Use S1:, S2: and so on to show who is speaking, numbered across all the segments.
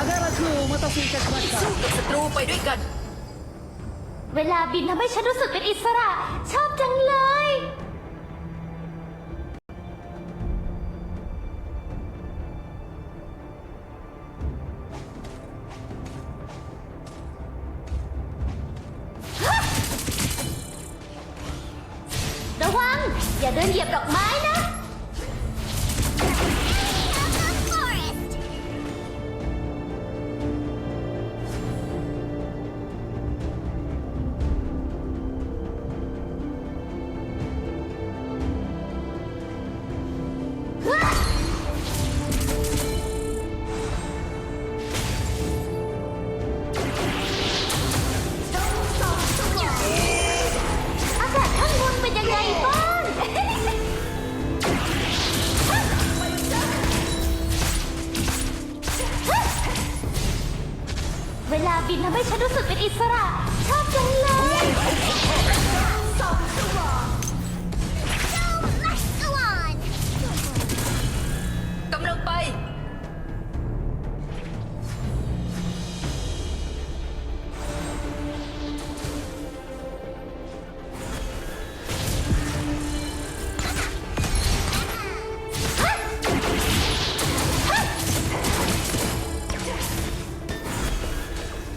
S1: สู้กับศัตรูไปด้วยกัน
S2: เวลาบินทำให้ฉันรู้สึกเป็นอิสระ ชอบจังเลย ระวัง อย่าเดินเหยียบดอกไม้นะ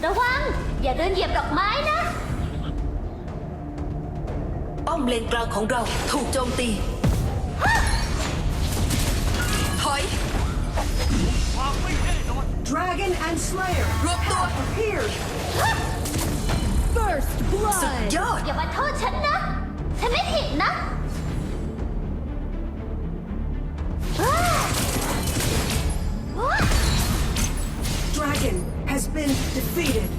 S2: ระวัง อย่าเดินเหยียบดอกไม้นะ
S1: ป้อมเลนกลางของเราถูกโจมตี ถอย
S3: Dragon and Slayer
S1: รวบตัว
S3: appeared.
S4: First
S1: สุด
S4: blood
S1: ยอด
S2: อย่ามาโทษฉันนะ ฉันไม่ผิดนะ
S3: defeated.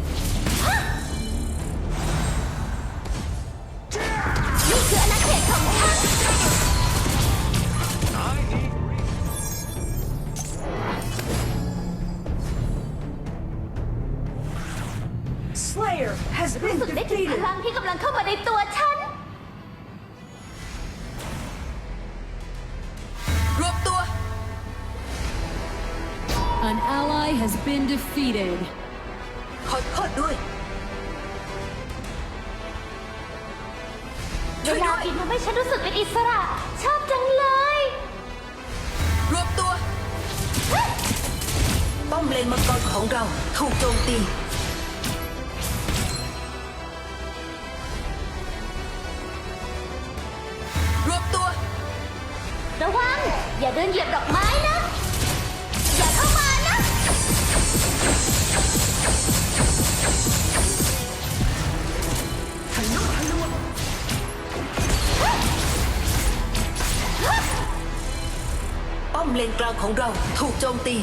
S2: นี่คืออาณาเขตของฉัน
S3: Slayer has
S2: รู้
S3: been
S2: สึกได้ถึงพ
S3: defeated.
S2: ลังที่กำลังเข้ามาในตัวฉัน
S1: รวบตัว
S4: An ally has been defeated
S1: ขอโทษด้วย
S2: เวลาบินทำให้ฉันรู้สึกเป็นอิสระ ชอบจังเลย
S1: รวบตัว ป้อมเลนมังกรของเราถูกโจมตี
S2: เล
S1: นกลางของเราถูกโจมตี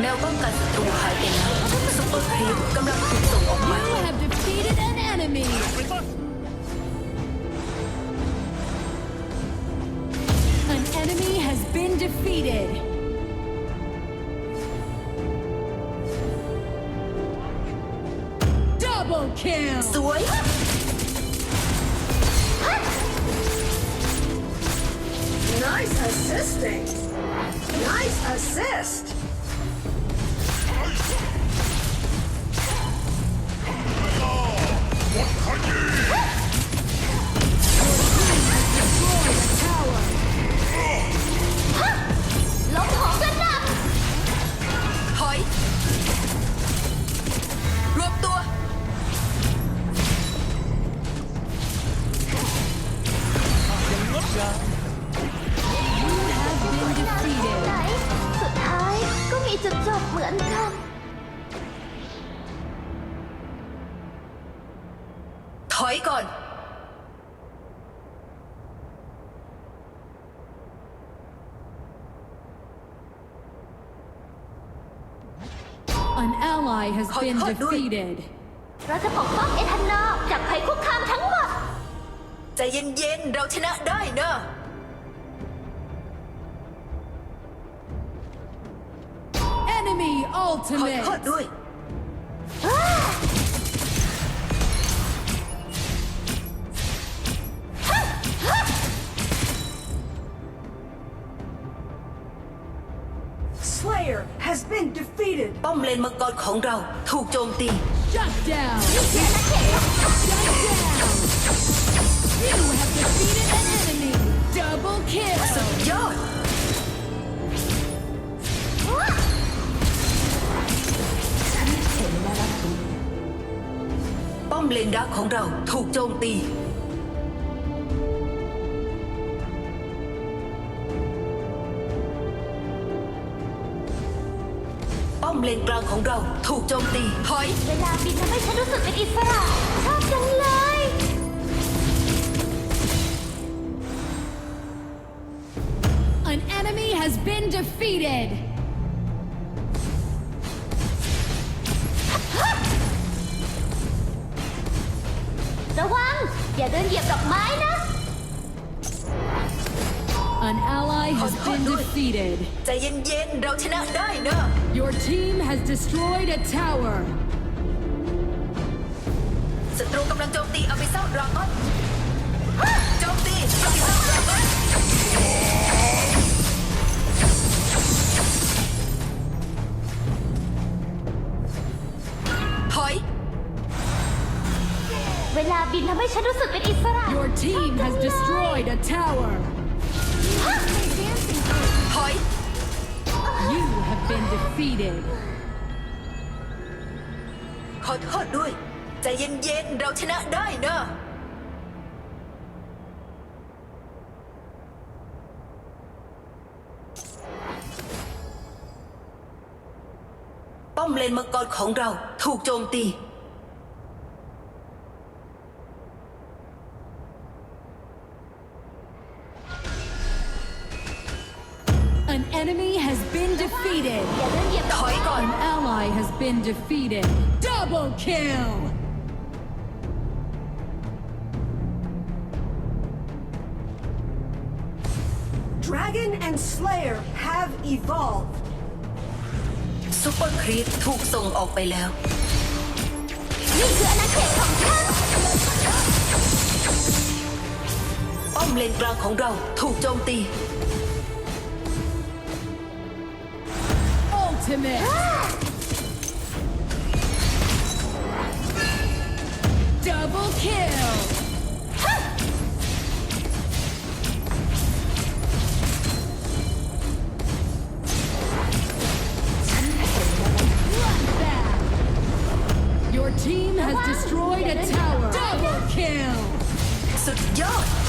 S1: แนวป้องกันศัตรูหายไปแล้วซุปเปอร์ครีมกำลังถูกส่งออกมา
S4: You have defeated an enemy An enemy has been defeated Double kill
S1: สวย
S3: Nice assisting. Nice assist.
S4: An ally has
S1: Khỏi
S4: been
S1: thoát đuôi.
S4: defeated.
S2: เราจะปกป้องเอทันนอร์จากภัยคุกคามทั้งหมด
S1: ใจเย็นๆ เราชนะได้เนอะ
S4: Enemy
S1: ขอ
S4: ultimate.
S1: โทษด้วย
S3: has been defeated.
S1: Bom lên mất con khổng rau, thu trôm ti. Shut down. You cannot hit.
S4: Shut down. You have defeated an enemy. Double kill.
S1: So good. Bom lên đá khổng rau, thu trôm ti. เราถูกโจมตีป้อมเลนกลางของเราถูกโจมตีถอย
S2: เวลาบินทำให้ฉันรู้สึกเป็นอิสระชอบจังเลย
S4: An enemy has been defeated.
S2: ระวัง อย่าเดินเหยียบดอกไม้นะ
S4: An ally has
S1: Khỏi
S4: been
S1: thoát đuôi.
S4: defeated.
S1: ใจเย็นๆ เราชนะได้เนอะ
S4: Your team has destroyed a tower.
S1: ศัตรูกำลังโจมตีอภิเษาดราก้อนโจมตีอภิเษาดราก้อนถอย
S2: เวลาบินทำให้ฉันรู้สึกเป็นอิสระ
S4: Your team has destroyed a tower.
S1: ถอย
S4: You have been defeated.
S1: ขอโทษด้วย ใจเย็นๆ เราชนะได้เนอะป้อมเลนมังกรของเราถูกโจมตี
S4: been defeated. Double kill.
S3: Dragon and Slayer have evolved.
S1: ซูเปอร์ครีปถูกส่งออกไปแล้ว
S2: นี่คืออาณาเขตของฉัน
S1: ป้อมเลนกลางของเราถูกโจมตี
S4: Ultimate. Your team has destroyed a tower. Double kill.
S1: สุด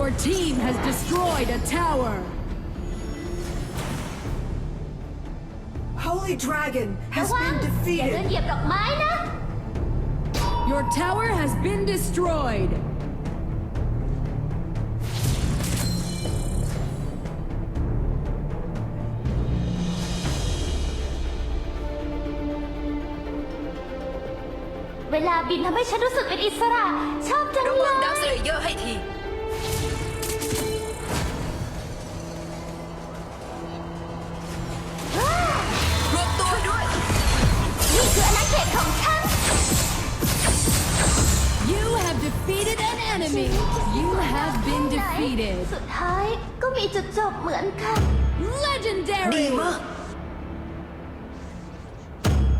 S4: Your team has destroyed a tower.
S3: Holy Dragon
S2: ระ
S3: has
S2: วัง
S3: been
S2: อย่าเดิน
S3: defeated.
S2: เหยียบดอกไม้นะ
S4: Your tower has been destroyed.
S2: เวลาบินทำให้ฉันรู้สึกเป็นอิสระ ชอบจัง
S1: ระ
S2: เล
S1: วังดัก
S2: ย
S1: สเลเยอร์ให้ที
S4: enemy. You have been defeated. Legendary.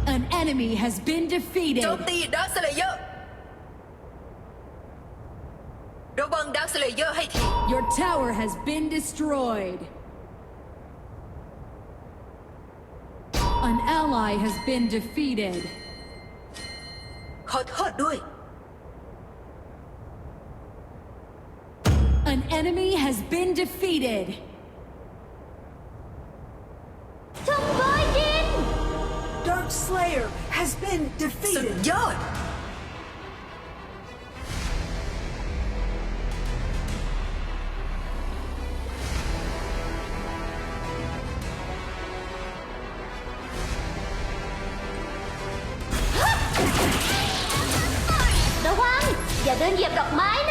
S4: An enemy has been
S1: โจ
S4: defeated.
S1: มตีดักสเลเยอร์ระวังดักสเลเยอร์ให้ที
S4: Your tower has been destroyed. An ally has been defeated.
S1: ขอโทษด้วย
S4: enemy has been defeated.
S2: Tumboyden!
S3: Dark Slayer has been defeated.
S1: Subdued! Đừng dẹp đọc mái